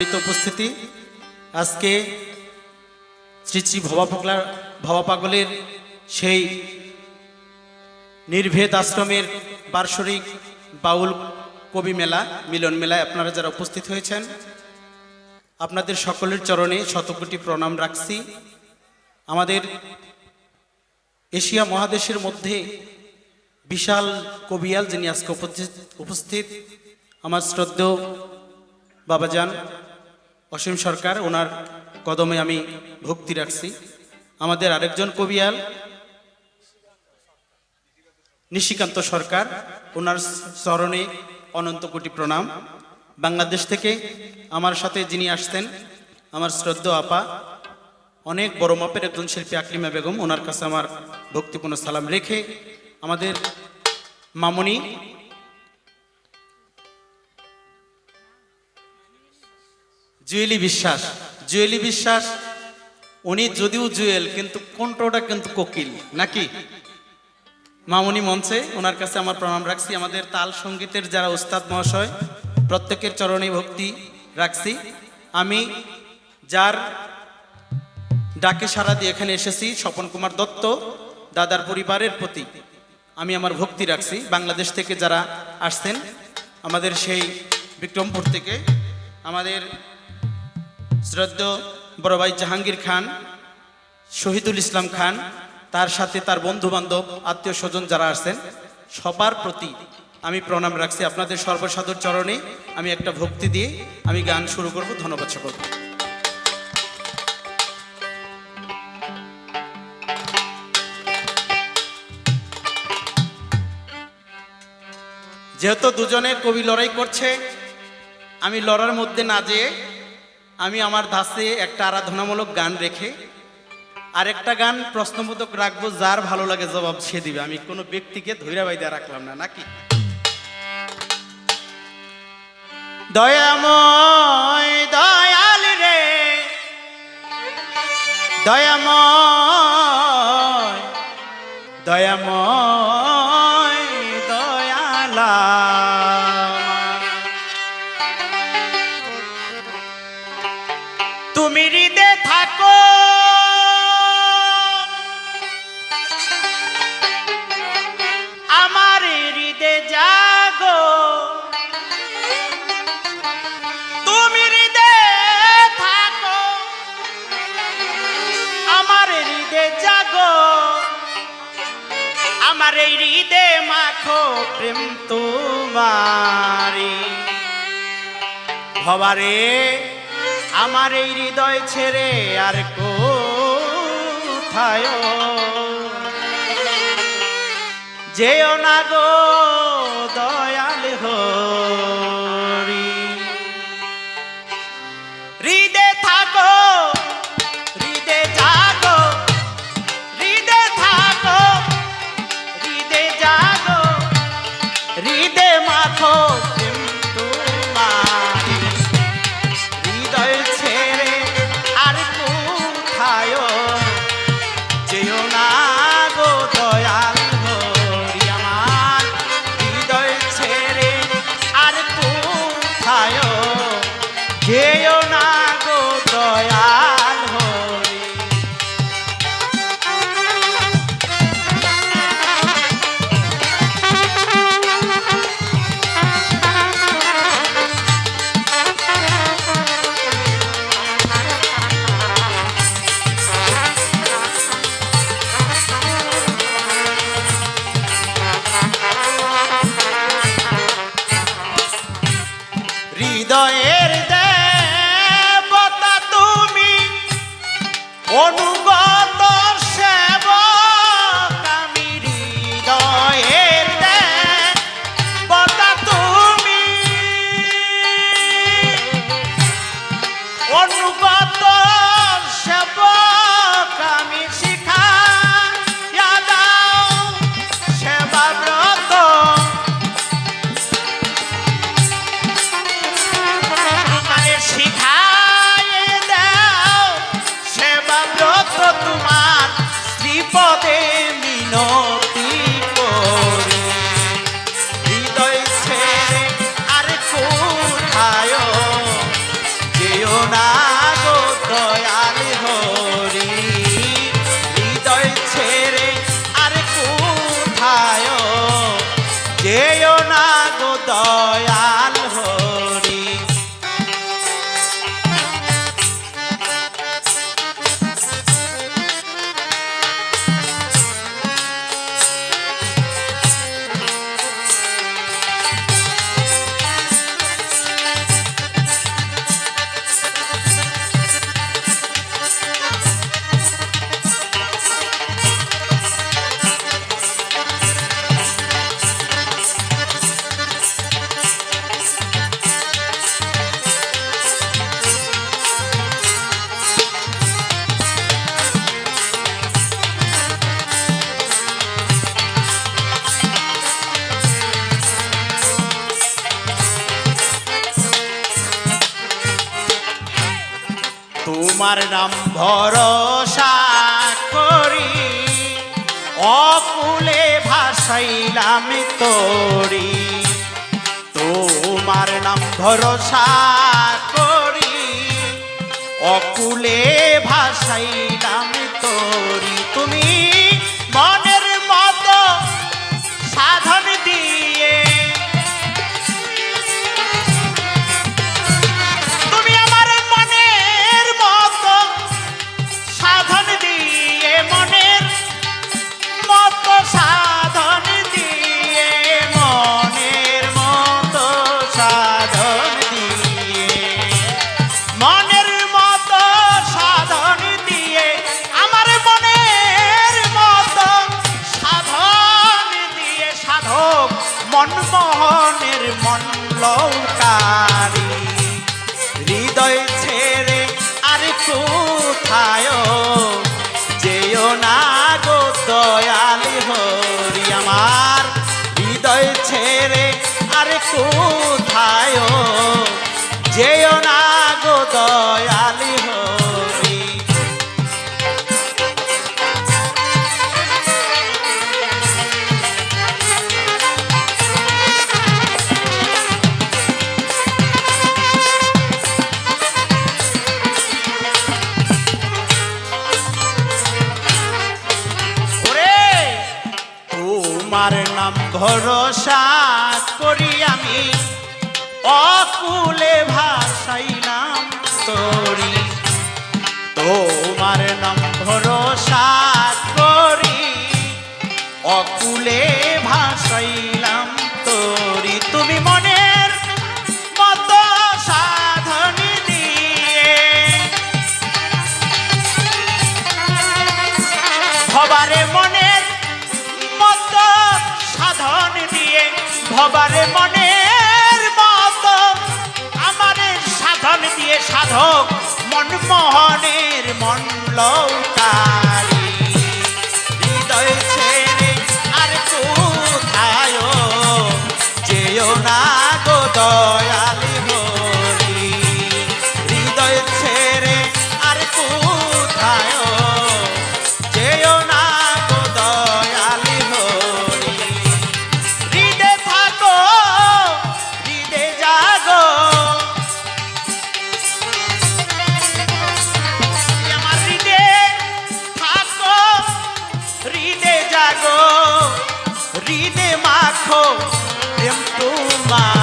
উপস্থিতি, আজকে শ্রী শ্রী ভবা পাগলা ভবা পাগলের সেই নির্ভেদ আশ্রমের বার্ষরিক বাউল কবি মেলা, মিলন মেলায় আপনারা যারা উপস্থিত হয়েছেন, আপনাদের সকলের চরণে শতকোটি প্রণাম রাখছি। আমাদের এশিয়া মহাদেশের মধ্যে বিশাল কবিয়াল যিনি আজকে উপস্থিত উপস্থিত, আমার শ্রদ্ধেয় বাবাজান অসীম সরকার, ওনার কদমে আমি ভক্তি রাখছি। আমাদের আরেকজন কবিয়াল, নিশিকান্ত সরকার, ওনার চরণে অনন্ত কোটি প্রণাম। বাংলাদেশ থেকে আমার সাথে যিনি আসতেন, আমার শ্রদ্ধ আপা, অনেক বড় মাপের একজন শিল্পী আকলিমা বেগম, ওনার কাছে আমার ভক্তিপূর্ণ সালাম রেখে আমাদের মামনি জুয়েলি বিশ্বাস। জুয়েলি বিশ্বাস, উনি যদিও জুয়েল, কিন্তু কণ্ঠটা কিন্তু কোকিল, নাকি? মামুনি মঞ্চে ওনার কাছে আমার প্রণাম রাখছি। আমাদের তাল সঙ্গীতের যারা উস্তাদ মহাশয়, প্রত্যেকের চরণে ভক্তি রাখছি। আমি যার ডাকে সারা দিয়ে এখানে এসেছি, স্বপন কুমার দত্ত, দাদার পরিবারের প্রতি। আমি আমার ভক্তি রাখছি। বাংলাদেশ থেকে যারা আসছেন, আমাদের সেই বিক্রমপুর থেকে, আমাদের শ্রদ্ধ বড় ভাই জাহাঙ্গীর খান, শহীদুল ইসলাম খান, তার সাথে তার বন্ধু বান্ধব আত্মীয় স্বজন যারা আসছেন সবার প্রতি আমি প্রণাম রাখছি। আপনাদের সর্বসাধুর চরণে আমি একটা ভক্তি দিয়ে আমি গান শুরু করব। ধন্যবাদ সকল যেহেতু দুজনে কবি লড়াই করছে, আমি লড়ার মধ্যে না যেয়ে আমি আমার ধাসে একটা আরাধনামূলক গান রেখে আরেকটা গান প্রশ্নবোধক রাখব, যার ভালো লাগে জবাব সে দিবে। আমি কোনো ব্যক্তিকে ধৈর্য বাইদা রাখলাম না, নাকি? দয়াময়, দয়াল রে। দয়াময় দয়াময়, দয়ালা। আমার হৃদে মাখো প্রেম তোমারি ভবারে আমার এই হৃদয় ছেড়ে আর কোথায়? যেও না গো দয়াল হরি bonito. তোমার নাম ভরসা করি। অকুলে ভাসাইলাম তোরি। তোমার নাম ভরসা করি। অকুলে ভাসাইলাম তোরি। অলঙ্কারী। হৃদয় ছেড়ে আর কোথায়? যেও না গো দয়ালি হরি আমার। হৃদয় ছেড়ে আর কোথায়? যেও না ভরসা করি আমি অকুলে ভা আমার মনের মত আমার সাধন দিয়ে সাধক মনমোহনের মন লৌতার প্রেম তোমার।